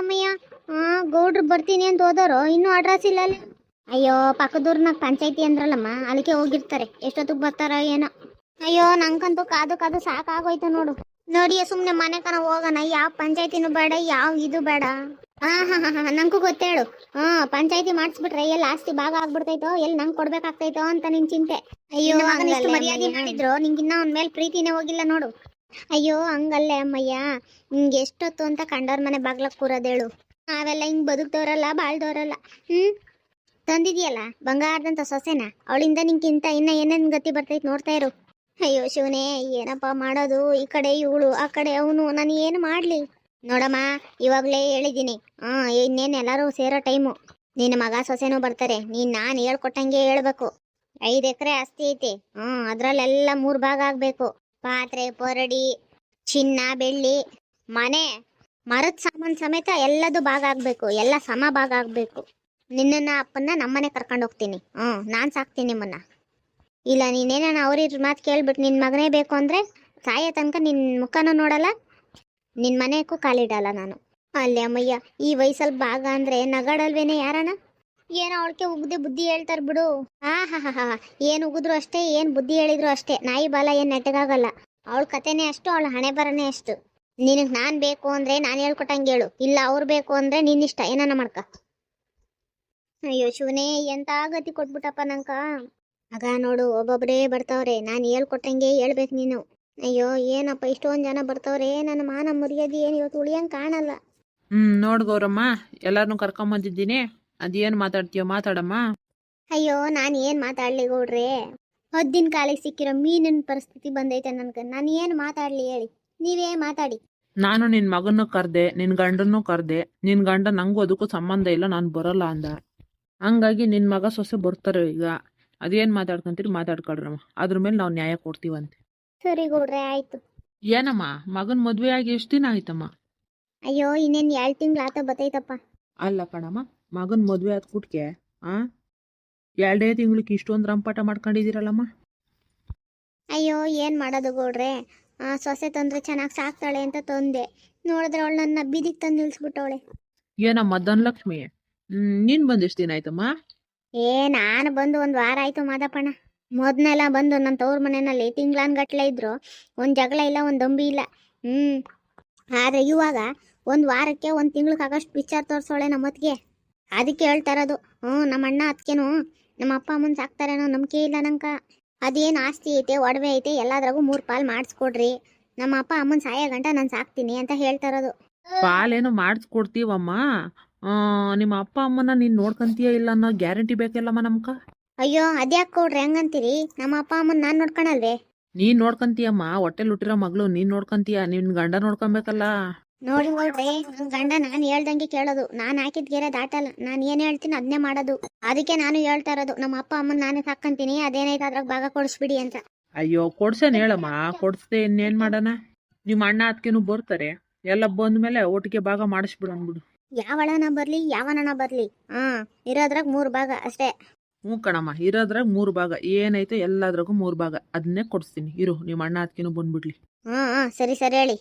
ಅಮ್ಮಯ್ಯ? ಹಾ ಗೌಡ್ರು ಬರ್ತೀನಿ ಅಂತ ಹೋದವರು. ಇನ್ನೂ ಅಡ್ರೆಸ್ ಇಲ್ಲ ಅಲ್ಲಿ ಅಯ್ಯೋ ಪಕ್ಕದೂರ್ನಾಗ ಪಂಚಾಯತಿ ಅಂದ್ರಲ್ಲಮ್ಮ ಅಲ್ಲಿಗೆ ಹೋಗಿರ್ತಾರೆ. ಎಷ್ಟೊತ್ತಿಗೆ ಬರ್ತಾರೋ ಏನೋ. ಅಯ್ಯೋ ನಂಗಂತೂ ಕಾದು ಕಾದು ಸಾಕಾಗೋಯ್ತು ನೋಡು. ನೋಡಿ ಸುಮ್ಮನೆ ಮನೆ ಕನ ಹೋಗೋಣ. ಯಾವ ಪಂಚಾಯತಿನೂ ಬೇಡ ಯಾವ ಇದು ಬೇಡ. ಹಾ ಹಾ ಹಾ ಹಾ ನಂಗೂ ಗೊತ್ತೇಳು ಹಾ ಪಂಚಾಯತಿ ಮಾಡಿಸ್ಬಿಟ್ರೆ ಎಲ್ಲಿ ಆಸ್ತಿ ಭಾಗ ಆಗ್ಬಿಡ್ತೈತೋ ಎಲ್ಲಿ ನಂಗೆ ಕೊಡ್ಬೇಕಾಗ್ತೈತೋ ಅಂತ ನಿನ್ ಚಿಂತೆ. ಅಯ್ಯೋ ಮರ್ಯಾದೆ ಮಾಡಿದ್ರು ನಿಂಗಿನ್ನ ಅವ್ನ ಮೇಲೆ ಪ್ರೀತಿನೇ ಹೋಗಿಲ್ಲ ನೋಡು. ಅಯ್ಯೋ, ಹಂಗಲ್ಲೇ ಅಮ್ಮಯ್ಯ. ನಿಂಗೆ ಎಷ್ಟೊತ್ತು ಅಂತ ಕಂಡವ್ರ ಮನೆ ಬಾಗ್ಲಕ್ ಕೂರೋದೇಳು ನಾವೆಲ್ಲ ಹಿಂಗ್ ಬದುಕ್ದವ್ರಲ್ಲ, ಬಾಳ್ದವ್ರಲ್ಲ. ಹ್ಮ್? ತಂದಿದ್ಯಲ್ಲ, ಬಂಗಾರದಂತ ಸೊಸೆನ? ಅವಳಿಂದ ನಿಂಗಿಂತ ಇನ್ನ ಏನೇನ್ ಗತಿ ಬರ್ತೈತ್ ನೋಡ್ತಾ ಇರು. ಅಯ್ಯೋ, ಶಿವನೇ, ಏನಪ್ಪ ಮಾಡೋದು? ಈ ಕಡೆ ಇವಳು, ಆ ಕಡೆ ಅವನು. ನಾನು ಏನು ಮಾಡ್ಲಿ? ನೋಡಮ್ಮ, ಇವಾಗ್ಲೇ ಹೇಳಿದ್ದೀನಿ. ಹಾ, ಇನ್ನೇನ್ ಎಲ್ಲರೂ ಸೇರೋ ಟೈಮು. ನಿನ್ನ ಮಗ ಸೊಸೆನೂ ಬರ್ತಾರೆ. ನೀನ್ ನಾನ್ ಹೇಳ್ಕೊಟ್ಟಂಗೆ ಹೇಳ್ಬೇಕು. ಐದ್ ಎಕರೆ ಆಸ್ತಿ ಐತಿ. ಹ್ಮ್, ಅದ್ರಲ್ಲೆಲ್ಲ ಮೂರ್ ಭಾಗ ಆಗ್ಬೇಕು. ಪಾತ್ರೆ, ಪೊರಡಿ, ಚಿನ್ನ, ಬೆಳ್ಳಿ, ಮನೆ, ಮರದ ಸಾಮಾನು ಸಮೇತ ಎಲ್ಲದು ಭಾಗ ಆಗ್ಬೇಕು. ಎಲ್ಲ ಸಮ ಭಾಗ ಆಗ್ಬೇಕು. ನಿನ್ನನ್ನ, ಅಪ್ಪನ್ನ ನಮ್ಮನೆ ಕರ್ಕೊಂಡು ಹೋಗ್ತೀನಿ. ಹ್ಞೂ ನಾನು ಸಾಕ್ತೀನಿ ನಿಮ್ಮನ್ನ. ಇಲ್ಲ ನೀನೇನ ಅವ್ರ ಮಾತು ಕೇಳ್ಬಿಟ್ಟು ನಿನ್ ಮಗನೇ ಬೇಕು ಅಂದ್ರೆ ಸಾಯೋ ತನಕ ನಿನ್ ಮುಖನೂ ನೋಡಲ್ಲ, ನಿನ್ ಮನೆಗೂ ಕಾಲಿಡಲ್ಲ ನಾನು. ಅಲ್ಲೇ ಅಮ್ಮಯ್ಯ, ಈ ವಯಸ್ಸಲ್ಲಿ ಭಾಗ ಅಂದ್ರೆ ನಗಾಡಲ್ವೇನೆ ಯಾರನ? ಏನೋ ಅವಳಿಗೆ ಉಗ್ದೆ ಬುದ್ಧಿ ಹೇಳ್ತಾರ ಬಿಡು. ಹಾ ಹಾ ಹಾ ಹಾ. ಏನ್ ಉಗಿದ್ರು ಅಷ್ಟೇ, ಏನ್ ಬುದ್ಧಿ ಹೇಳಿದ್ರು ಅಷ್ಟೇ. ನಾಯಿ ಬಾಲ ಏನ್ ನೆಟ್ಟಗಾಗಲ್ಲ ಅವಳ ಕತೆನೇ ಅಷ್ಟು, ಅವಳ ಹಣೆ ಬರನೆ ಅಷ್ಟು. ನಿನಗ್ ನಾನ್ ಬೇಕು ಅಂದ್ರೆ ನಾನ್ ಹೇಳ್ಕೊಟ್ಟಂಗೆ ಹೇಳು. ಇಲ್ಲ ಅವ್ರು ಬೇಕು ಅಂದ್ರೆ ನಿನ್ನಿಷ್ಟ ಏನಾನ ಮಾಡ್ಕ. ಅಯ್ಯೋ ಶಿವನೇ, ಎಂತ ಗತಿ ಕೊಟ್ಬಿಟ್ಟಪ್ಪ ನಂಕ. ಆಗ ನೋಡು, ಒಬ್ಬೊಬ್ರೇ ಬರ್ತಾವ್ರೆ. ನಾನು ಹೇಳ್ಕೊಟ್ಟಂಗೆ ಹೇಳ್ಬೇಕು ನೀನು. ಅಯ್ಯೋ, ಏನಪ್ಪ, ಇಷ್ಟೊಂದ್ ಜನ ಬರ್ತಾವ್ರೆ. ನನ್ನ ಮಾನ ಮುರಿಯೋದು ಏನು ಇವತ್ತು ಉಳಿಯಂಗ್ ಕಾಣಲ್ಲ. ಹ್ಮ್, ನೋಡ್ ಗೌರಮ್ಮ. ಎಲ್ಲಾರನು ಕರ್ಕೊಂಬಂದಿದ್ದೀನಿ. ಅದೇನ್ ಮಾತಾಡ್ತೀಯೋ ಮಾತಾಡಮ್ಮ. ಅಯ್ಯೋ ನಾನು ಏನು ಮಾತಾಡ್ಲಿ ಗೌಡ್ರಿ. ಹದ್ದಿನ ಕಾಲಿಗೆ ಸಿಕ್ಕಿರೋ ಮೀನಿನ ಪರಿಸ್ಥಿತಿ ಬಂದೈತೆ ನನ್ಗೆ. ನಾನು ಏನು ಮಾತಾಡ್ಲಿ ಹೇಳಿ. ನೀವೇ ಮಾತಾಡಿ. ನಾನು ನಿನ್ ಮಗನ್ನು ಕರ್ದೆ ನಿನ್ ಗಂಡನ್ನು ಕರ್ದೆ. ನಿನ್ ಗಂಡ ನಂಗೂ ಅದಕ್ಕೂ ಸಂಬಂಧ ಇಲ್ಲ ನಾನು ಬರಲ್ಲ ಅಂದ. ಹಂಗಾಗಿ ನಿನ್ ಮಗ ಸೊಸೆ ಬರ್ತಾರೆ ಈಗ. ಅದೇನ್ ಮಾತಾಡ್ಕೊಂತೀರಿ ಮಾತಾಡ್ಕೊಳ್ರಮ್ಮ. ಅದ್ರ ಮೇಲೆ ನಾವು ನ್ಯಾಯ ಕೊಡ್ತೀವಂತೆ. ಸರಿ ಗೌಡ್ರೆ ಆಯ್ತು. ಏನಮ್ಮ? ಮಗನ್ ಮದ್ವೆ ಆಗಿ ಎಷ್ಟು ದಿನ ಆಯ್ತಮ್ಮ? ಅಯ್ಯೋ ಇನ್ನೇನ್ ಎರಡು ತಿಂಗ್ಳು ಆತ ಬತ್ತೈತಪ್ಪ ಅಲ್ಲ ಕಣಮ್ಮ ಮಗನ ಮದುವೆ ಆದ ಕುಟ್ಕೆ ಆ? ಎರಡೇ ತಿಂಗಳಿಗೆ ಇಷ್ಟೊಂದು ರಂಪಾಟ ಮಾಡ್ಕೊಂಡಿದ್ದೀರಲ್ಲಮ್ಮ ಅಯ್ಯೋ ಏನು ಮಾಡೋದು ಗೌಡ್ರೆ? ಆ, ಸೊಸೆ ತಂದ್ರೆ ಚೆನ್ನಾಗಿ ಸಾಕ್ತಾಳೆ ಅಂತ ತಂದೆ. ನೋಡಿದ್ರೆ ಅವಳು ನನ್ನ ಬೀದಿಗೆ ತಂದು ನಿಲ್ಸ್ಬಿಟ್ಟವಳೆ. ಏನಮ್ಮ ಧನಲಕ್ಷ್ಮಿ? ಹ್ಮ್ ನೀನ್ ಬಂದ್ ಎಷ್ಟು ದಿನ ಆಯ್ತಮ್ಮ? ಏ ನಾನು ಬಂದು ಒಂದು ವಾರ ಆಯ್ತು ಮಾದಪ್ಪಣ್ಣ. ಮೊದ್ನೆಲ್ಲ ಬಂದು ನನ್ನ ತವ್ರ ಮನೆಯಲ್ಲಿ ತಿಂಗ್ಳಾನ್ಗಟ್ಲೆ ಇದ್ರು. ಒಂದು ಜಗಳ ಇಲ್ಲ ಒಂದು ದಂಬಿ ಇಲ್ಲ. ಹ್ಞೂ ಆದರೆ ಇವಾಗ ಒಂದು ವಾರಕ್ಕೆ ಒಂದು ತಿಂಗ್ಳಿಗಾಗಷ್ಟು ಪಿಕ್ಚರ್ ತೋರ್ಸೋಳೆ ನಮ್ಮತ್ತಿಗೆ ಅದಕ್ಕೆ ಹೇಳ್ತಾ ಇರೋದು ಹ್ಞೂ ನಮ್ಮ ಅಣ್ಣ ಅದಕ್ಕೇನು ನಮ್ಮ ಅಪ್ಪ ಅಮ್ಮನ ಸಾಕ್ತಾರೇನೋ ನಂಬಿಕೆ ಇಲ್ಲ ನಂಕ ಅದೇನು ಆಸ್ತಿ ಐತೆ ಒಡವೆ ಐತೆ ಎಲ್ಲದ್ರಾಗೂ ಮೂರು ಪಾಲು ಮಾಡಿಸ್ಕೊಡ್ರಿ. ನಮ್ಮ ಅಪ್ಪ ಅಮ್ಮನ ಸಾಯೋ ಗಂಟ ನಾನು ಸಾಕ್ತೀನಿ ಅಂತ ಹೇಳ್ತಾ ಇರೋದು ಪಾಲೇನು ಮಾಡಿಸ್ಕೊಡ್ತೀವಮ್ಮ? ನಿಮ್ಮ ಅಪ್ಪ ಅಮ್ಮನ ನೀನ್ ನೋಡ್ಕಂತೀಯ ಇಲ್ಲ ಅನ್ನೋ ಗ್ಯಾರಂಟಿ ಬೇಕಲ್ಲಮ್ಮ ನಮ್ಕ? ಅಯ್ಯೋ ಅದ್ಯಾಕೆ ಕೊಡ್ರಿ ಹೆಂಗಂತೀರಿ? ನಮ್ಮ ಅಪ್ಪ ಅಮ್ಮನ ನಾನು ನೋಡ್ಕೊಳಲ್ವೇ ನೀನ್ ನೋಡ್ಕಂತೀಯಮ್ಮ ಹೊಟ್ಟೆಲ್ ಹುಟ್ಟಿರೋ ಮಗಳು ನೀನ್ ನೋಡ್ಕಂತೀಯ? ನಿನ್ ಗಂಡ ನೋಡ್ಕೊಬೇಕಲ್ಲ. ನೋಡಿ ನೋಡ್ರಿ ಗಂಡ ನಾನು ಹೇಳ್ದಂಗೆ ಕೇಳೋದು. ನಾನು ಹಾಕಿದ ಗೆರೆ ದಾಟಲ್ಲ. ನಾನು ಏನ್ ಹೇಳ್ತೀನಿ ಅದನ್ನೇ ಮಾಡೋದು. ಅದಕ್ಕೆ ನಾನು ಹೇಳ್ತಾ ಇರೋದು. ನಮ್ಮ ಅಪ್ಪ ಅಮ್ಮನ ನಾನೇ ಸಾಕಂತೀನಿ. ಅದೇನೈತೆ ಅದ್ರಾಗ ಭಾಗ ಕೊಡಿಸ್ಬಿಡಿ ಅಂತ. ಅಯ್ಯೋ ಕೊಡ್ಸೇನ್ ಹೇಳಮ್ಮ. ಕೊಡ್ಸದೆ ಇನ್ನೇನ್ ಮಾಡೋಣ? ನಿಮ್ಮ ಅಣ್ಣ ಅದಕ್ಕೇನು ಬರ್ತಾರೆ? ಎಲ್ಲ ಬಂದ್ಮೇಲೆ ಒಟ್ಟಿಗೆ ಭಾಗ ಮಾಡಿಸ್ಬಿಡು ಅಂದ್ಬಿಡು. ಯಾವಳನ ಬರ್ಲಿ ಯಾವನನ ಬರ್ಲಿ? ಹಾ ಇರೋದ್ರಾಗ ಮೂರು ಭಾಗ ಅಷ್ಟೇ. ಹ್ಞೂ ಕಣಮ್ಮ ಇರೋದ್ರಾಗ ಮೂರು ಭಾಗ. ಏನೈತೆ ಎಲ್ಲದ್ರಾಗೂ ಮೂರು ಭಾಗ. ಅದನ್ನೇ ಕೊಡಿಸ್ತೀನಿ. ಇರು ನಿಮ್ಮ ಅಣ್ಣ ಅದಕ್ಕೇನು ಬಂದ್ಬಿಡ್ಲಿ. ಹಾ ಸರಿ ಸರಿ ಹೇಳಿ.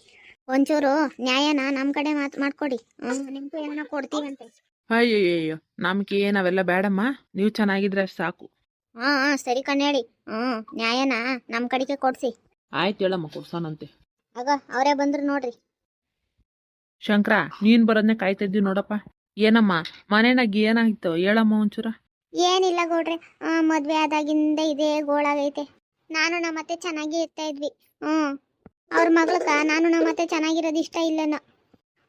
ಒಂಚೂರು ನ್ಯಾಯನ ನಮ್ ಕಡೆ ಮಾತ್ ಮಾಡ್ಕೊಡಿ. ನಿಮ್ಗೂ ಏನೋ ಕೊಡ್ತೀವಂತೆ. ಅಯ್ಯಯ್ಯೋ ನಮ್ಗೆ ಏನ್ ಅವೆಲ್ಲ ಬೇಡಮ್ಮ ನೀವು ಚೆನ್ನಾಗಿದ್ರೆ ಅಷ್ಟ್ ಸಾಕು. ಹಾ ಸರಿ ಕಣ್ಣೇಳಿ ಹ್ಞೂ ನ್ಯಾಯನ ನಮ್ ಕಡೆಗೆ ಕೊಡ್ಸಿ. ಆಯ್ತು ಹೇಳಮ್ಮ ಕೊಡ್ಸೋಣಂತೆ. ಆಗ ಅವರೇ ಬಂದ್ರು ನೋಡ್ರಿ. ಶಂಕರ ನೀನ್ ಬರೋದ್ನೆ ಕಾಯ್ತಾ ಇದ್ದೀವಿ ನೋಡಪ್ಪ. ಏನಮ್ಮ ಮನೆನಾಗ ಏನಾಗಿತ್ತು ಹೇಳಮ್ಮ ಒಂಚೂರ. ಏನಿಲ್ಲ ಗೌಡ್ರೆ ಆ, ಮದ್ವೆ ಆದಾಗಿಂದ ಇದೇ ಗೋಳಾಗೈತೆ. ನಾನು ನಮ್ಮ ಮತ್ತೆ ಚೆನ್ನಾಗಿ ಇರ್ತಾ ಇದ್ವಿ. ಹ್ಮ್ ಅವ್ರ ಮಗಳಕ್ಕ ನಾನು ನಮ್ಮ ಅತ್ತೆ ಚೆನ್ನಾಗಿರೋದು ಇಷ್ಟ ಇಲ್ಲನ.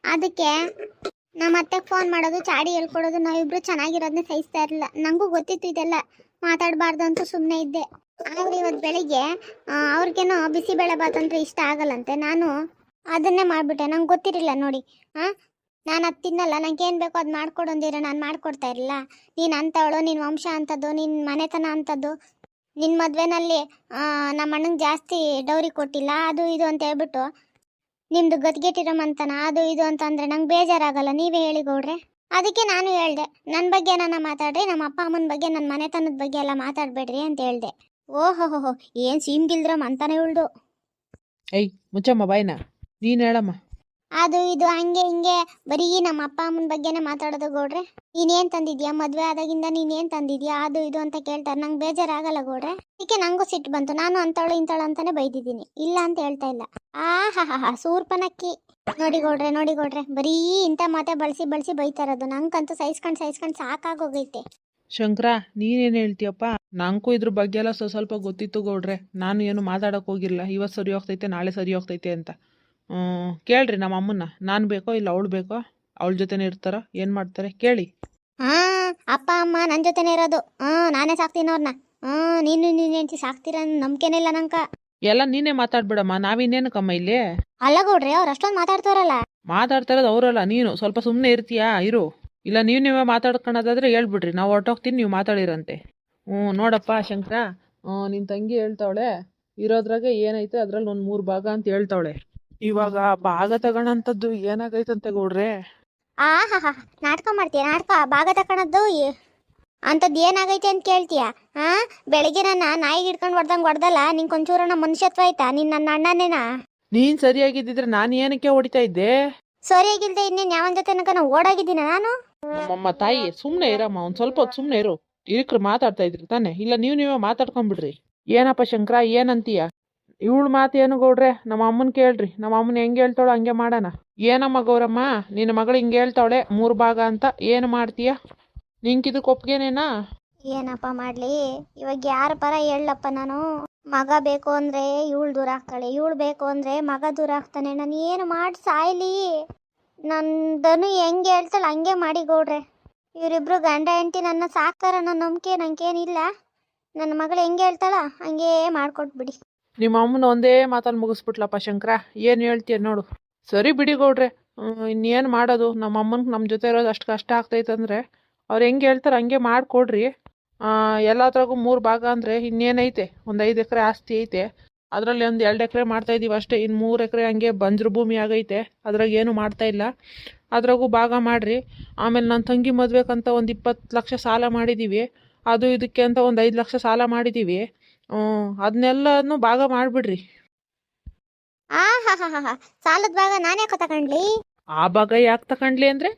ಅದಕ್ಕೆ ನಮ್ಮ ಅತ್ತೆಗೆ ಫೋನ್ ಮಾಡೋದು, ಚಾಡಿ ಹೇಳ್ಕೊಡೋದು, ನಾವಿಬ್ರು ಚೆನ್ನಾಗಿರೋದನ್ನ ಸಹಿಸ್ತಾ ಇರಲಿಲ್ಲ. ನಂಗೂ ಗೊತ್ತಿತ್ತು ಇದೆಲ್ಲ. ಮಾತಾಡಬಾರ್ದು ಅಂತ ಸುಮ್ಮನೆ ಇದ್ದೆ. ಆದ್ರೆ ಇವತ್ತು ಬೆಳಿಗ್ಗೆ ಅವ್ರಿಗೇನೋ ಬಿಸಿಬೇಳೆ ಬಾತ್ ಅಂದ್ರೆ ಇಷ್ಟ ಆಗಲ್ಲಂತೆ. ನಾನು ಅದನ್ನೇ ಮಾಡಿಬಿಟ್ಟೆ. ನಂಗೆ ಗೊತ್ತಿರಲಿಲ್ಲ ನೋಡಿ. ಹಾಂ ನಾನು ಅದು ತಿನ್ನಲ್ಲ. ನಂಗೆ ಏನು ಬೇಕೋ ಅದು ಮಾಡ್ಕೊಡೊಂದಿರ ನಾನು ಮಾಡ್ಕೊಡ್ತಾ ಇರಲಿಲ್ಲ. ನೀನು ಅಂತವಳು ನಿನ್ನ ವಂಶ ಅಂಥದ್ದು ನಿನ್ನ ಮನೆತನ ಅಂಥದ್ದು ನಿನ್ನ ಮದುವೆನಲ್ಲಿ ನಮ್ಮ ಅಣ್ಣಂಗೆ ಜಾಸ್ತಿ ಡೌರಿ ಕೊಟ್ಟಿಲ್ಲ, ಅದು ಇದು ಅಂತ ಹೇಳ್ಬಿಟ್ಟು. ನಿಮ್ಮದು ಗದ್ಗೆಟ್ಟಿರಮಂತನ ಅದು ಇದು ಅಂತ ಅಂದರೆ ನಂಗೆ ಬೇಜಾರಾಗಲ್ಲ, ನೀವೇ ಹೇಳಿ ಗೌಡ್ರೆ. ಅದಕ್ಕೆ ನಾನು ಹೇಳ್ದೆ ನನ್ನ ಬಗ್ಗೆ ನನ್ನ ಮಾತಾಡ್ರಿ, ನಮ್ಮ ಅಪ್ಪ ಅಮ್ಮನ ಬಗ್ಗೆ ನನ್ನ ಮನೆತನದ ಬಗ್ಗೆ ಎಲ್ಲ ಮಾತಾಡಬೇಡ್ರಿ ಅಂತ ಹೇಳ್ದೆ. ಓಹೋ ಏನು ಸೀಮ್ಗಿಲ್ದ್ರಮ್ಮ ಅಂತಾನೆ ಉಳ್ದು. ಏಯ್, ಮುಚ್ಚಮ್ಮ ಬಾಯ್ನ, ನೀನು ಹೇಳಮ್ಮ. ಅದು ಇದು ಹಂಗೆ ಹಿಂಗೆ ಬರೀ ನಮ್ಮ ಅಪ್ಪ ಅಮ್ಮನ ಬಗ್ಗೆನೇ ಮಾತಾಡೋದು ಗೌಡ್ರೆ. ನೀನೇನ್ ತಂದಿದ್ಯಾ? ಮದ್ವೆ ಆದಾಗಿಂದ ನೀನೇನ್ ತಂದಿದ್ಯಾ? ಅದು ಇದು ಅಂತ ಕೇಳ್ತಾರೆ. ನಂಗೆ ಬೇಜಾರಾಗಲ್ಲ ಗೌಡ್ರೆ. ಅದಕ್ಕೆ ನಂಗೂ ಸಿಟ್ಟು ಬಂತು. ನಾನು ಅಂತವಳು ಇಂತವಳು ಅಂತಾನೆ ಬೈದಿದ್ದೀನಿ. ಇಲ್ಲ ಅಂತ ಹೇಳ್ತಾ ಇಲ್ಲ. ಆ ಹಾ ಹಾ ಸೂರ್ಪನಕ್ಕಿ. ನೋಡಿ ಗೌಡ್ರೆ ನೋಡಿ ಗೌಡ್ರೆ. ಬರೀ ಇಂಥ ಮಾತೆ ಬಳಸಿ ಬಳಸಿ ಬೈತಾ ಇರೋದು ನಂಗಂತೂ ಸಹಿಸ್ಕೊಂಡು ಸಹಿಸ್ಕೊಂಡು ಸಾಕಾಗೋಗೈತೆ. ಶಂಕರ, ನೀನೇನು ಹೇಳ್ತೀಯಪ್ಪ? ನಂಗೂ ಇದ್ರ ಬಗ್ಗೆ ಎಲ್ಲ ಸ್ವಲ್ಪ ಗೊತ್ತಿತ್ತು ಗೌಡ್ರೆ. ನಾನು ಏನು ಮಾತಾಡೋಕೆ ಹೋಗಿಲ್ಲ. ಇವತ್ತು ಸರಿ ಹೋಗ್ತೈತೆ, ನಾಳೆ ಸರಿ ಹೋಗ್ತೈತೆ ಅಂತ. ಕೇಳ್ರಿ ನಮ್ಮ ಅಮ್ಮನ್ನ. ನಾನು ಬೇಕೋ ಇಲ್ಲ ಅವಳು ಬೇಕೋ ಅವಳ ಜೊತೆನೇ ಇರ್ತಾರ ಏನು ಮಾಡ್ತಾರೆ ಕೇಳಿ. ಹಾ ಅಪ್ಪ ಅಮ್ಮ ನನ್ನ ಜೊತೆನೇ ಇರೋದು. ಹಾ ನಾನೇ ಸಾಕ್ತೀನಿ ಅವ್ರನ್ನ ಹಾ ನೀನು ನೀನು ಹೆಂಚಿ ಸಾಕ್ತೀರ ನಂಬಿಕೆನೇ ಇಲ್ಲ ನಂಕ ಎಲ್ಲ ನೀನೇ ಮಾತಾಡ್ಬಿಡಮ್ಮ ನಾವಿನ್ನೇನಕ್ಕಮ್ಮ ಇಲ್ಲಿ? ಅಲ್ಲ ಗೌಡ್ರಿ ಅವ್ರು ಅಷ್ಟೊಂದು ಮಾತಾಡ್ತಾರಲ್ಲ ಮಾತಾಡ್ತಾ ಇರೋದು ಅವರಲ್ಲ ನೀನು ಸ್ವಲ್ಪ ಸುಮ್ಮನೆ ಇರ್ತೀಯಾ? ಇರು. ಇಲ್ಲ ನೀವು ನೀವೇ ಮಾತಾಡ್ಕೊಳೋದಾದ್ರೆ ಹೇಳ್ಬಿಡ್ರಿ ನಾವು ಹೊರಟೋಗ್ತೀನಿ ನೀವು ಮಾತಾಡಿರಂತೆ. ಹ್ಞೂ ನೋಡಪ್ಪ ಶಂಕರ. ನಿನ್ನ ತಂಗಿ ಹೇಳ್ತಾವಳೆ ಇರೋದ್ರಾಗೆ ಏನೈತೆ ಅದ್ರಲ್ಲಿ ಒಂದು ಮೂರು ಭಾಗ ಅಂತ ಹೇಳ್ತಾವಳೆ. ಇವಾಗ ಭಾಗ ಏನಾಗೈತೆ ಏನಾಗೈತಂತೆ ಗೌಡ್ರೆ? ಆ ಹಾ ಹಾ ನಾಟಕ ಮಾಡ್ತೀಯ ನಾಟಕ ಭಾಗ ತಕೊಳದ್ದು ಅಂತದ್ ಏನಾಗೈತೆ ಅಂತ ಕೇಳ್ತೀಯ? ಹಾ ಬೆಳಗ್ಗೆ ನನ್ನ ನಾಯಿಗೆ ಹಿಡ್ಕೊಂಡು ಹೊಡ್ದಂಗೆ ಹೊಡ್ದಲ್ಲ ನಿಂಗೆ ಒಂಚೂರನ ಮನುಷ್ಯತ್ವ ಆಯ್ತಾ? ನಿನ್ ನನ್ನ ಅಣ್ಣನೇನಾ? ನೀನ್ ಸರಿಯಾಗಿದ್ದಿದ್ರೆ ನಾನು ಏನಕ್ಕೆ ಹೊಡಿತಾ ಇದ್ದೆ? ಸರಿಯಾಗಿಲ್ದೆ ಇನ್ನೇನು ಯಾವನ ಜೊತೆ ನಾನು ಓಡಾಗಿದ್ದೀನ ನಾನು? ನಮ್ಮಮ್ಮ ತಾಯಿ ಸುಮ್ಮನೆ ಇರಮ್ಮ ಒಂದ್ ಸ್ವಲ್ಪ ಹೊತ್ತು ಸುಮ್ಮನೆ ಇರು. ಇರಿಕ್ರು ಮಾತಾಡ್ತಾ ಇದ್ರಿ ತಾನೆ. ಇಲ್ಲ ನೀವು ನೀವೇ ಮಾತಾಡ್ಕೊಂಡ್ಬಿಡ್ರಿ. ಏನಪ್ಪ ಶಂಕರ ಏನಂತೀಯ? ಇವಳು ಮಾತು ಏನು ಗೌಡ್ರೆ? ನಮ್ಮ ಅಮ್ಮನ ಕೇಳ್ರಿ. ನಮ್ಮ ಅಮ್ಮನ ಹೆಂಗೆ ಹೇಳ್ತಾಳೋ ಹಂಗೆ ಮಾಡೋಣ. ಏನಮ್ಮ ಗೌರಮ್ಮ? ನಿನ್ನ ಮಗಳು ಹಿಂಗೆ ಹೇಳ್ತಾವಳೆ ಮೂರು ಭಾಗ ಅಂತ. ಏನು ಮಾಡ್ತೀಯ? ನಿಂಕಿದಕ್ಕೆ ಒಪ್ಗೇನೇನಾ? ಏನಪ್ಪ ಮಾಡ್ಲಿ? ಇವಾಗ ಯಾರ ಪರ ಹೇಳಪ್ಪ ನಾನು? ಮಗ ಬೇಕು ಅಂದ್ರೆ ಇವಳು ದೂರ ಆಗ್ತಾಳೆ. ಇವಳು ಬೇಕು ಅಂದ್ರೆ ಮಗ ದೂರ ಆಗ್ತಾನೆ. ನಾನು ಏನು ಮಾಡಿ ಸಾಯ್ಲಿ? ನಂದನು ಹೆಂಗೆ ಹೇಳ್ತಾಳೆ ಹಂಗೆ ಮಾಡಿ ಗೌಡ್ರೆ. ಇವರಿಬ್ರು ಗಂಡ ಹೆಂಡತಿ ನನ್ನ ಸಾಕ್ತಾರ ನನ್ನ ನಂಬಿಕೆ ನಂಗೇನಿಲ್ಲ. ನನ್ನ ಮಗಳು ಹೆಂಗೆ ಹೇಳ್ತಾಳ ಹಂಗೇ ಮಾಡ್ಕೊಟ್ಬಿಡಿ. ನಿಮ್ಮ ಅಮ್ಮನ ಒಂದೇ ಮಾತಲ್ಲಿ ಮುಗಿಸ್ಬಿಟ್ಲಪ್ಪ ಶಂಕರ. ಏನು ಹೇಳ್ತೀಯ ನೋಡು. ಸರಿ ಬಿಡಿ ಗೌಡ್ರೆ. ಇನ್ನೇನು ಮಾಡೋದು? ನಮ್ಮ ಅಮ್ಮನಿಗೆ ನಮ್ಮ ಜೊತೆ ಇರೋದು ಅಷ್ಟು ಕಷ್ಟ ಆಗ್ತೈತಂದ್ರೆ ಅವ್ರು ಹೆಂಗೆ ಹೇಳ್ತಾರೆ ಹಂಗೆ ಮಾಡಿಕೊಡ್ರಿ. ಎಲ್ಲದ್ರಾಗೂ ಮೂರು ಭಾಗ ಅಂದರೆ ಇನ್ನೇನೈತೆ? ಒಂದು ಐದು ಎಕರೆ ಆಸ್ತಿ ಐತೆ. ಅದರಲ್ಲಿ ಒಂದು ಎರಡು ಎಕರೆ ಮಾಡ್ತಾ ಇದ್ದೀವಿ ಅಷ್ಟೇ. ಇನ್ನು ಮೂರು ಎಕರೆ ಹಂಗೆ ಬಂಜರು ಭೂಮಿ ಆಗೈತೆ. ಅದ್ರಾಗ ಏನು ಮಾಡ್ತಾ ಇಲ್ಲ. ಅದ್ರಾಗೂ ಭಾಗ ಮಾಡಿರಿ. ಆಮೇಲೆ ನನ್ನ ತಂಗಿ ಮದ್ವೆಗಂತ ಒಂದು ಇಪ್ಪತ್ತು ಲಕ್ಷ ಸಾಲ ಮಾಡಿದ್ದೀವಿ ಅದು ಇದಕ್ಕೆ ಅಂತ ಒಂದು ಐದು ಲಕ್ಷ ಸಾಲ ಮಾಡಿದ್ದೀವಿ ಅದನ್ನೆಲ್ಲನೂ ಭಾಗ ಮಾಡಿಬಿಡ್ರಿ. ಆ ಹಾ ಹಾ ಹಾ ಹಾ. ಸಾಲದ ಭಾಗ ನಾನೇ ತಗೊಂಡ್ಲಿ? ಆ ಭಾಗ ಯಾಕೆ ತಗೊಂಡ್ಲಿ ಅಂದರೆ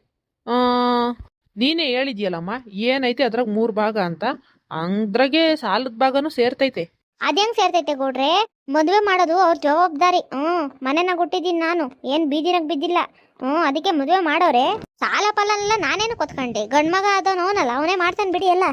ನೀನೇ ಹೇಳಿದ್ಯಲ್ಲಮ್ಮ ಏನೈತೆ ಅದ್ರಾಗ ಮೂರು ಭಾಗ ಅಂತ. ಅದ್ರಾಗೆ ಸಾಲದ ಭಾಗನೂ ಸೇರ್ತೈತೆ. ಅದೇಂಗ್ ಸೇರ್ತೈತೆ ಗೌಡ್ರೆ? ಮದುವೆ ಮಾಡೋದು ಅವ್ರ ಜವಾಬ್ದಾರಿ. ಹ್ಮ್ ಮನೆನಾಗ ಹುಟ್ಟಿದೀನಿ ನಾನು. ಏನ್ ಬೀದಿನಾಗ ಬಿದ್ದಿಲ್ಲ. ಹ್ಮ್ ಅದಕ್ಕೆ ಮದುವೆ ಮಾಡೋರೆ. ಸಾಲ ಪಾಲನೆಲ್ಲ ನಾನೇನು ಕೊತ್ಕೊಂಡೆ? ಗಂಡ್ಮಗ ಮಗ ಅದನ್ನ ಅವನೇ ಮಾಡ್ತಾನೆ ಬಿಡಿ ಎಲ್ಲ.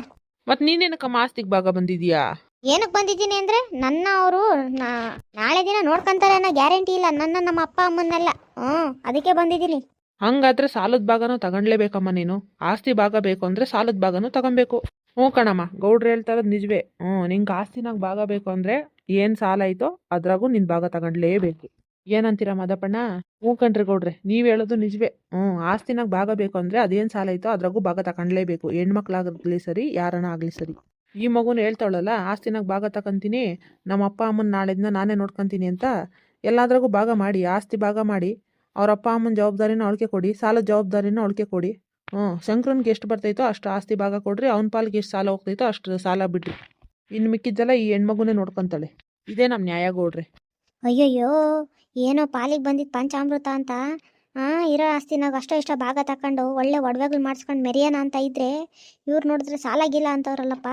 ಮತ್ತು ನೀನೇನಕ್ಕ ಮಾಸ್ತಿಗ್ ಭಾಗ ಬಂದಿದ್ಯಾ? ಏನಕ್ಕೆ ಬಂದಿದ್ದೀನಿ ಅಂದ್ರೆ ನನ್ನ ಅವರು ನಾಳೆ ದಿನ ನೋಡ್ಕೊಂತಾರೆ ಅನ್ನೋ ಗ್ಯಾರಂಟಿ ಇಲ್ಲ. ನನ್ನ ನಮ್ಮ ಅಪ್ಪ ಅಮ್ಮನ್ನೆಲ್ಲ. ಹ್ಮ್, ಅದಕ್ಕೆ ಬಂದಿದ್ದೀನಿ. ಹಂಗಾದ್ರೆ ಸಾಲದ ಭಾಗನೂ ತಗೊಂಡ್ಲೇಬೇಕಮ್ಮ ನೀನು. ಆಸ್ತಿ ಭಾಗ ಬೇಕು ಅಂದರೆ ಸಾಲದ ಭಾಗನೂ ತಗೊಬೇಕು. ಹ್ಞೂ ಕಣಮ್ಮ, ಗೌಡ್ರು ಹೇಳ್ತಾ ಇರೋದು ನಿಜವೇ. ಹ್ಞೂ, ನಿಂಗೆ ಆಸ್ತಿನಾಗ ಭಾಗ ಬೇಕು ಅಂದರೆ ಏನು ಸಾಲ ಐತೋ ಅದ್ರಾಗೂ ನಿನ್ನ ಭಾಗ ತಗೊಂಡ್ಲೇಬೇಕು. ಏನಂತೀರ ಮದಪ್ಪಣ್ಣ? ಹ್ಞೂ ಕಣ್ರಿ ಗೌಡ್ರೆ, ನೀವು ಹೇಳೋದು ನಿಜವೇ. ಹ್ಞೂ, ಆಸ್ತಿನಾಗ ಭಾಗ ಬೇಕು ಅಂದರೆ ಅದೇನು ಸಾಲ ಐತೋ ಅದ್ರಾಗೂ ಭಾಗ ತಗೊಂಡ್ಲೇಬೇಕು. ಹೆಣ್ಮಕ್ಳಾಗಲಿ ಸರಿ, ಯಾರನ್ನ ಆಗಲಿ ಸರಿ. ಈ ಮಗುನ ಹೇಳ್ತಾಳಲ್ಲ, ಆಸ್ತಿನಾಗ ಭಾಗ ತಕಂತೀನಿ, ನಮ್ಮ ಅಪ್ಪ ಅಮ್ಮನ ನಾಳೆದಿಂದ ನಾನೇ ನೋಡ್ಕೊಂತೀನಿ ಅಂತ ಎಲ್ಲಾದ್ರಾಗೂ ಭಾಗ ಮಾಡಿ, ಆಸ್ತಿ ಭಾಗ ಮಾಡಿ, ಅವ್ರ ಅಪ್ಪ ಅಮ್ಮನ ಜವಾಬ್ದಾರಿನ ಅವಳಿಗೆ ಕೊಡಿ, ಸಾಲದ ಜವಾಬ್ದಾರಿನ ಅವಳಿಗೆ ಕೊಡಿ. ಹ್ಞೂ, ಶಂಕ್ರನ್ಗೆ ಎಷ್ಟು ಬರ್ತೈತೋ ಅಷ್ಟು ಆಸ್ತಿ ಭಾಗ ಕೊಡ್ರಿ, ಅವ್ನ ಪಾಲಿಗೆ ಎಷ್ಟು ಸಾಲ ಹೋಗ್ತೈತೋ ಅಷ್ಟು ಸಾಲ ಬಿಡ್ರಿ. ಇನ್ನು ಮಿಕ್ಕಿದ್ದೆಲ್ಲ ಈ ಹೆಣ್ಮಗುನೇ ನೋಡ್ಕೊಂತಾಳೆ. ಇದೇ ನಮ್ಮ ನ್ಯಾಯ ಗೌಡ್ರಿ ಅಯ್ಯಯ್ಯೋ, ಏನೋ ಪಾಲಿಗೆ ಬಂದಿದ್ದು ಪಂಚಾಮೃತ ಅಂತ? ಆ, ಇರೋ ಆಸ್ತಿನಾಗ ಅಷ್ಟೋ ಇಷ್ಟ ಭಾಗ ತಕೊಂಡು ಒಳ್ಳೆ ಒಡವೆಗಳು ಮಾಡಿಸ್ಕೊಂಡು ಮೆರಿಯೋಣ ಅಂತ ಇದ್ರೆ ಇವ್ರು ನೋಡಿದ್ರೆ ಸಾಲಾಗಿಲ್ಲ ಅಂತವ್ರಲ್ಲಪ್ಪ.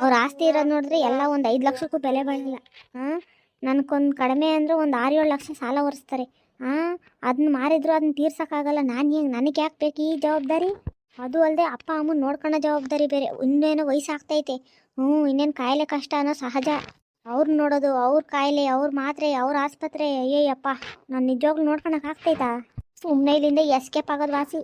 ಅವ್ರ ಆಸ್ತಿ ಇರೋದು ನೋಡಿದ್ರೆ ಎಲ್ಲ ಒಂದು ಐದು ಲಕ್ಷಕ್ಕೂ ಬೆಲೆ ಬಾಳಿಲ್ಲ. ಹಾಂ ನನಗೊಂದು ಕಡಿಮೆ ಅಂದ್ರೆ ಒಂದು ಆರು ಏಳು ಲಕ್ಷ ಸಾಲ ಒರೆಸ್ತಾರೆ. ಹಾಂ ಅದನ್ನ ಮಾರಿದ್ರು ಅದನ್ನ ತೀರ್ಸೋಕ್ಕಾಗಲ್ಲ. ನಾನು ಹೆಂಗೆ ನನಗೆ ಯಾಕೆ ಬೇಕು ಈ ಜವಾಬ್ದಾರಿ? ಅದು ಅಲ್ಲದೆ ಅಪ್ಪ, ಅಮ್ಮನ ನೋಡ್ಕೊಳ್ಳೋ ಜವಾಬ್ದಾರಿ ಬೇರೆ. ಇನ್ನೇನೋ ವಯಸ್ಸಾಗ್ತೈತೆ. ಹ್ಞೂ ಇನ್ನೇನು ಕಾಯಿಲೆ ಕಷ್ಟ ಅನ್ನೋ ಸಹಜ. ಅವ್ರು ನೋಡೋದು, ಅವ್ರ ಕಾಯಿಲೆ, ಅವ್ರ ಮಾತ್ರೆ, ಅವ್ರ ಆಸ್ಪತ್ರೆ. ಅಯ್ಯಯ್ಯಪ್ಪ, ನಾನು ನಿಜವಾಗ್ಲೂ ನೋಡ್ಕೊಳಕ್ ಆಗ್ತೈತಾ? ಸುಮ್ಮನೆ ಇಲ್ಲಿಂದ ಎಸ್ಕೇಪ್ ಆಗೋದು ವಾಸಿ.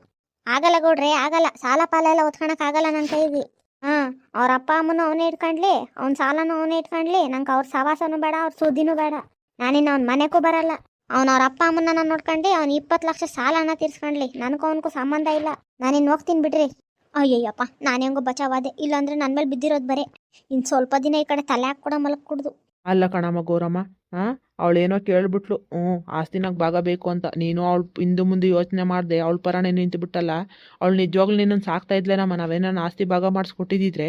ಆಗಲ್ಲ ಗೌಡ್ರೆ, ಆಗಲ್ಲ. ಸಾಲ ಪಾಲ ಎಲ್ಲ ಒತ್ಕೊಳಕ್ ಆಗಲ್ಲ ನನ್ನ ಕೈಗೆ. ಹಾಂ, ಅವ್ರ ಅಪ್ಪ ಅಮ್ಮನ ಅವನೇ ಇಟ್ಕೊಂಡ್ಲಿ, ಅವ್ನ ಸಾಲನೂ ಅವನೇ ಇಟ್ಕೊಂಡ್ಲಿ. ನಂಗೆ ಅವ್ರ ಸವಾಸನೂ ಬೇಡ, ಅವ್ರ ಸುದ್ದಿನೂ ಬೇಡ. ನಾನಿನ್ನು ಅವ್ನ ಮನೆಗೂ ಬರಲ್ಲ. ಅವ್ನ ಅವ್ರ ಅಪ್ಪ ಅಮ್ಮನ ನಾನು ನೋಡ್ಕೊಂಡು ಅವ್ನು ಇಪ್ಪತ್ತು ಲಕ್ಷ ಸಾಲನ ತೀರ್ಸ್ಕೊಂಡ್ಲಿ. ನನಗೂ ಅವನಿಗೂ ಸಂಬಂಧ ಇಲ್ಲ. ನಾನಿನ್ನು ಹೋಗ್ತೀನಿ ಬಿಡ್ರಿ. ಅಯ್ಯಯ್ಯಪ್ಪ ನಾನು ಹೆಂಗೋ ಬಚಾವಾದೆ. ಇಲ್ಲಾಂದ್ರೆ ನನ್ನ ಮೇಲೆ ಬಿದ್ದಿರೋದು ಬರೇ. ಇನ್ನು ಸ್ವಲ್ಪ ದಿನ ಈ ಕಡೆ ತಲೆ ಹಾಕ್ಕೊಡ ಮಲಕ್ ಕುಡ್ದು. ಅಲ್ಲ ಕಣಮ್ಮ ಗೌರಮ್ಮ ಹಾಂ ಅವಳೇನೋ ಕೇಳ್ಬಿಟ್ಲು. ಹ್ಞೂ ಆಸ್ತಿನಾಗ ಭಾಗ ಬೇಕು ಅಂತ. ನೀನು ಅವಳು ಹಿಂದೆ ಮುಂದೆ ಯೋಚನೆ ಮಾಡಿದೆ. ಅವಳ ಪರಾಣೆ ನಿಂತು ಬಿಟ್ಟಲ್ಲ ಅವಳು ನಿಜವಾಗ್ಲೂ ನಿನ್ನನ್ನು ಸಾಕ್ತಾ ಇದ್ಲೇನಮ್ಮ? ನಾವೇನೋ ಆಸ್ತಿ ಭಾಗ ಮಾಡಿಸ್ಕೊಟ್ಟಿದ್ದಿದ್ರೆ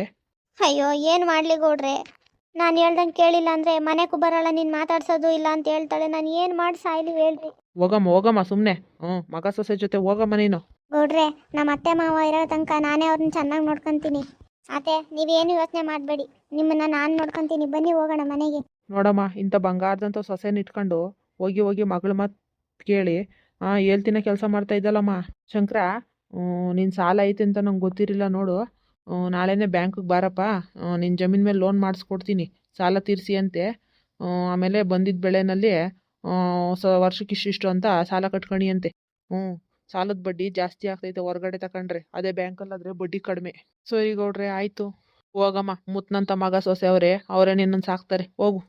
ಅಯ್ಯೋ ಏನು ಮಾಡಲಿ ಗೌಡ್ರೆ? ನಾನು ಹೇಳ್ದಂಗೆ ಕೇಳಿಲ್ಲ ಅಂದರೆ ಮನೆಗೂ ಬರಲ್ಲ ನೀನು ಮಾತಾಡ್ಸೋದು ಇಲ್ಲ ಅಂತ ಹೇಳ್ತಾಳೆ. ನಾನು ಏನು ಮಾಡಿ ಸಾಯ್ಲಿ ಹೇಳ್ರಿ. ಹೋಗಮ್ಮ ಹೋಗಮ್ಮ ಸುಮ್ಮನೆ ಹ್ಞೂ ಮಗ ಸೊಸೆ ಜೊತೆ ಹೋಗಮ್ಮ ನೀನು. ಗೌಡ್ರೆ ನಮ್ಮ ಅತ್ತೆ ಮಾವ ಇರೋ ತನಕ ನಾನೇ ಅವ್ರನ್ನ ಚೆನ್ನಾಗಿ ನೋಡ್ಕೊಂತೀನಿ. ಅತ್ತೆ, ನೀವೇನು ಯೋಚನೆ ಮಾಡಬೇಡಿ. ನಿಮ್ಮನ್ನ ನಾನು ನೋಡ್ಕೊಂತೀನಿ. ಬನ್ನಿ ಹೋಗೋಣ ಮನೆಗೆ. ನೋಡಮ್ಮ, ಇಂಥ ಬಂಗಾರದಂಥ ಸೊಸೆನ ಇಟ್ಕೊಂಡು ಹೋಗಿ ಹೋಗಿ ಮಗಳ ಮಾತು ಕೇಳಿ, ಆ, ಹೇಳ್ತಿನ ಕೆಲಸ ಮಾಡ್ತಾ ಇದ್ದಲ್ಲಮ್ಮ. ಶಂಕರ ನಿನ್ನ ಸಾಲ ಐತೆ ಅಂತ ನಂಗೆ ಗೊತ್ತಿರಲಿಲ್ಲ ನೋಡು. ನಾಳೆನೇ ಬ್ಯಾಂಕಿಗೆ ಬಾರಪ್ಪ. ನಿನ್ನ ಜಮೀನ್ ಮೇಲೆ ಲೋನ್ ಮಾಡಿಸ್ಕೊಡ್ತೀನಿ. ಸಾಲ ತೀರಿಸಿ ಅಂತೆ. ಆಮೇಲೆ ಬಂದಿದ್ದ ಬೆಳೆನಲ್ಲಿ ಸ, ವರ್ಷಕ್ಕೆ ಇಷ್ಟಿಷ್ಟು ಅಂತ ಸಾಲ ಕಟ್ಕೊಣಿ ಅಂತೆ. ಹ್ಞೂ. ಸಾಲದ ಬಡ್ಡಿ ಜಾಸ್ತಿ ಆಗ್ತೈತೆ ಹೊರಗಡೆ ತಕೊಂಡ್ರೆ, ಅದೇ ಬ್ಯಾಂಕಲ್ಲಾದರೆ ಬಡ್ಡಿ ಕಡಿಮೆ. ಸರಿ ಗೌಡ್ರೆ, ಆಯ್ತು. ಹೋಗಮ್ಮ, ಮುತ್ನಂತ ಮಗ ಸೊಸೆ ಅವರೇ ಅವರೇ ನಿನ್ನನ್ನು ಸಾಕ್ತಾರೆ. ಹೋಗು.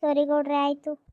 ಸರಿ ಗೌಡ್ರೆ, ಆಯಿತು.